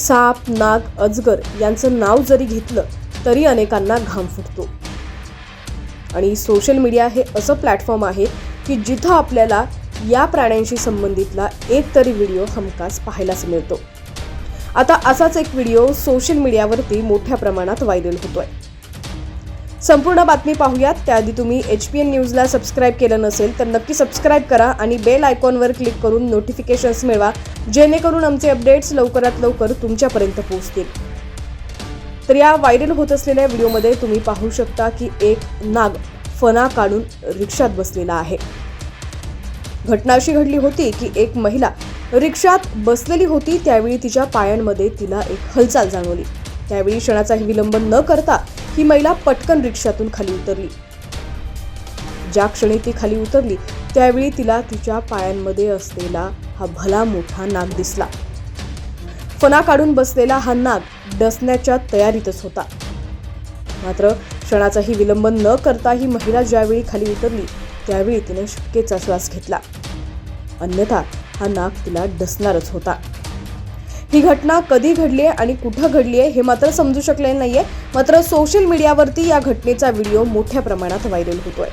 साप नाग अजगर यांचं नाव जरी घेतलं तरी अनेकांना घाम फुटतो. आणि सोशल मीडिया हे असं प्लॅटफॉर्म आहे की जिथं आपल्याला या प्राण्यांशी संबंधितला एक तरी व्हिडिओ हमखास पाहायलाच मिळतो. आता असाच एक व्हिडिओ सोशल मीडियावरती मोठ्या प्रमाणात व्हायरल होतोय. संपूर्ण बातमी पाहूयात. त्याआधी तुम्ही एच पी एन न्यूजला सबस्क्राईब केलं नसेल तर नक्की सबस्क्राईब करा आणि बेल आयकॉनवर क्लिक करून नोटिफिकेशन्स मिळवा जेणेकरून आमचे अपडेट्स लवकरात लवकर तुमच्यापर्यंत पोहोचतील. तर या व्हायरल होत असलेल्या व्हिडिओमध्ये तुम्ही पाहू शकता की एक नाग फणा काढून रिक्षात बसलेला आहे. घटना अशी घडली होती की एक महिला रिक्षात बसलेली होती त्यावेळी तिच्या पायांमध्ये तिला एक हालचाल जाणवली. त्यावेळी क्षणाचाही विलंब न करता ही महिला पटकन रिक्षातून खाली उतरली. ज्या क्षणी ती खाली उतरली त्यावेळी तिला तिच्या पायांमध्ये असलेला हा भला मोठा नाग दिसला. फना काढून बसलेला हा नाग डसण्याच्या तयारीतच होता. मात्र क्षणाचाही विलंब न करता ही महिला ज्यावेळी खाली उतरली त्यावेळी तिने शक्यचा श्वास घेतला. अन्यथा हा नाग तिला डसणारच होता. ही घटना कधी घडली आहे आणि कुठं घडली आहे हे मात्र समजू शकले नाहीये. मात्र सोशल मीडियावरती या घटनेचा व्हिडिओ मोठ्या प्रमाणात व्हायरल होतोय.